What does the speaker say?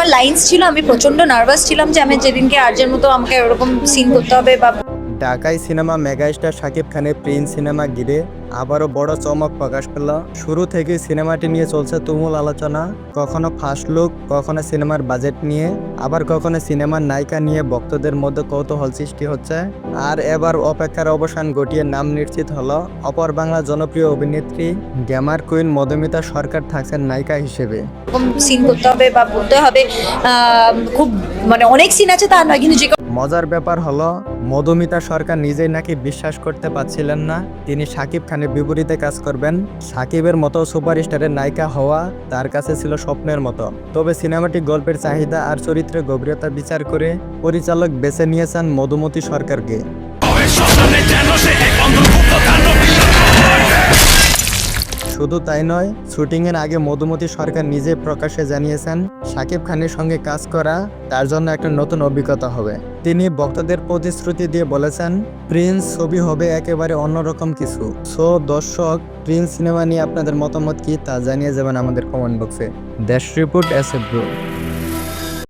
আমার লাইন্স ছিল, আমি প্রচণ্ড নার্ভাস ছিলাম যে আমি যেদিনকে আর্যের মতো আমাকে ওরকম সিন করতে হবে বা ঢাকাই সিনেমা মেগাস্টার শাকিব খানের প্রিন্স সিনেমা ঘিরে আবারও বড় চমক প্রকাশ পেল। শুরু থেকে সিনেমাটি নিয়ে চলছে তুমুল আলোচনা। কখনো ফার্স্ট লুক কখনো সিনেমার বাজেট নিয়ে, আবার কখনো সিনেমার নায়িকা নিয়ে ভক্তদের মধ্যে কৌতূহল সৃষ্টি হচ্ছে। আর এবার অপেক্ষার অবসান ঘটিয়ে নাম নিশ্চিত হলো অপর বাংলা জনপ্রিয় অভিনেত্রী, গ্যামার কুইন মধুমিতা সরকার থাকছেন নায়িকা হিসেবে। সিন করতে হবে বা বলতে হবে খুব মানে অনেক সিন আছে, তা নয়, কিন্তু যে মজার ব্যাপার হলো, মধুমিতা সরকার নিজেই নাকি বিশ্বাস করতে পারছিলেন না। তিনি সাকিব খানের বিপরীতে কাজ করবেন। সাকিবের মতো সুপারস্টারের নায়িকা হওয়া তার কাছে ছিল স্বপ্নের মতো। তবে সিনেমাটি গল্পের চাহিদা আর চরিত্রের গভীরতা বিচার করে পরিচালক বেছে নিয়েছেন মধুমতি সরকারকে। শুধু তাই নয়, শুটিংয়ের আগে মধুমতি সরকার নিজে প্রকাশ্যে জানিয়েছেন সাকিব খানের সঙ্গে কাজ করা তার জন্য একটা নতুন অভিজ্ঞতা হবে। তিনি বক্তাদের প্রতিশ্রুতি দিয়ে বলেছেন, প্রিন্স ছবি হবে একেবারে অন্যরকম কিছু। সো, দর্শক, প্রিন্স সিনেমা নিয়ে আপনাদের মতামত কি তা জানিয়ে যাবেন আমাদের কমেন্ট বক্সে। দেশ রিপোর্ট এস